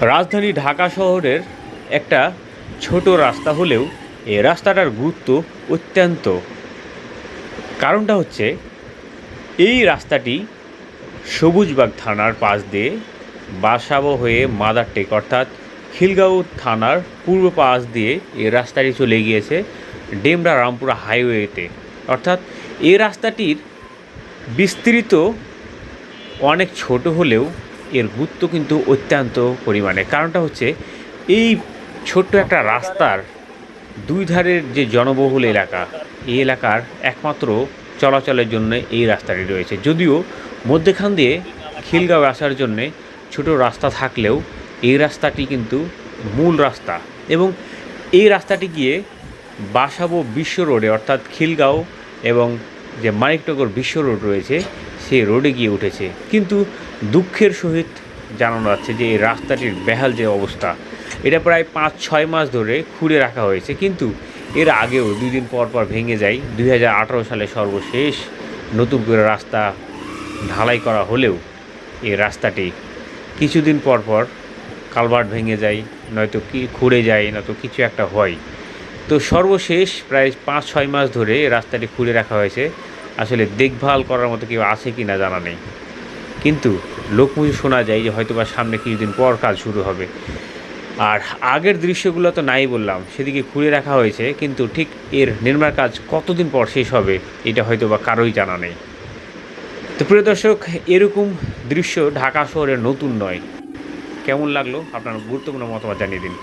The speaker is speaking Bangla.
রাজধানী ঢাকা শহরের একটা ছোট রাস্তা হলেও এই রাস্তাটার গুরুত্ব অত্যন্ত। কারণটা হচ্ছে, এই রাস্তাটি সবুজবাগ থানার পাশ দিয়ে বাসাবো হয়ে মাদারটেক অর্থাৎ খিলগাঁও থানার পূর্ব পাশ দিয়ে এ রাস্তাটি চলে গিয়েছে ডেমরা রামপুরা হাইওয়েতে। অর্থাৎ এই রাস্তাটির বিস্তৃত, অনেক ছোট হলেও এর গুরুত্ব কিন্তু অত্যন্ত পরিমাণে। কারণটা হচ্ছে, এই ছোট্ট একটা রাস্তার দুই ধারের যে জনবহুল এলাকা, এই এলাকার একমাত্র চলাচলের জন্য এই রাস্তাটি রয়েছে। যদিও মধ্যেখান দিয়ে খিলগাঁও আসার জন্যে ছোট রাস্তা থাকলেও এই রাস্তাটি কিন্তু মূল রাস্তা এবং এই রাস্তাটি গিয়ে বাসাবো বিশ্ব রোডে অর্থাৎ খিলগাঁও এবং যে মানিকনগর বিশ্ব রোড রয়েছে সেই রোডে গিয়ে উঠেছে। কিন্তু দুঃখের সহিত জানানো যাচ্ছে যে এই রাস্তাটির বেহাল যে অবস্থা, এটা প্রায় পাঁচ, ছয় মাস ধরে খুঁড়ে রাখা হয়েছে। কিন্তু এর আগেও দুই দিন পর পর ভেঙে যায়। দুই হাজার আঠারো সালে সর্বশেষ নতুন করে রাস্তা ঢালাই করা হলেও এই রাস্তাটি কিছুদিন পর পর কালভার্ট ভেঙে যায়, নয়তো কি খুঁড়ে যায়, নয়তো কিছু একটা হয়। তো সর্বশেষ প্রায় পাঁচ, ছয় মাস ধরে রাস্তাটি খুঁড়ে রাখা হয়েছে। আসলে দেখভাল করার মতো কেউ আছে কি না জানা নেই। কিন্তু লোকমুখে শোনা যায় যে হয়তো বা সামনে কিছুদিন পর কাজ শুরু হবে। আর আগের দৃশ্যগুলো তো নাই বললাম, সেদিকে খুলে রাখা হয়েছে, কিন্তু ঠিক এর নির্মাণ কাজ কতদিন পর শেষ হবে, এটা হয়তো বা কারোই জানা নেই। তো প্রিয় দর্শক, এরকম দৃশ্য ঢাকা শহরে নতুন নয়। কেমন লাগল? আপনার গুরুত্বপূর্ণ মতামত জানিয়ে দিন।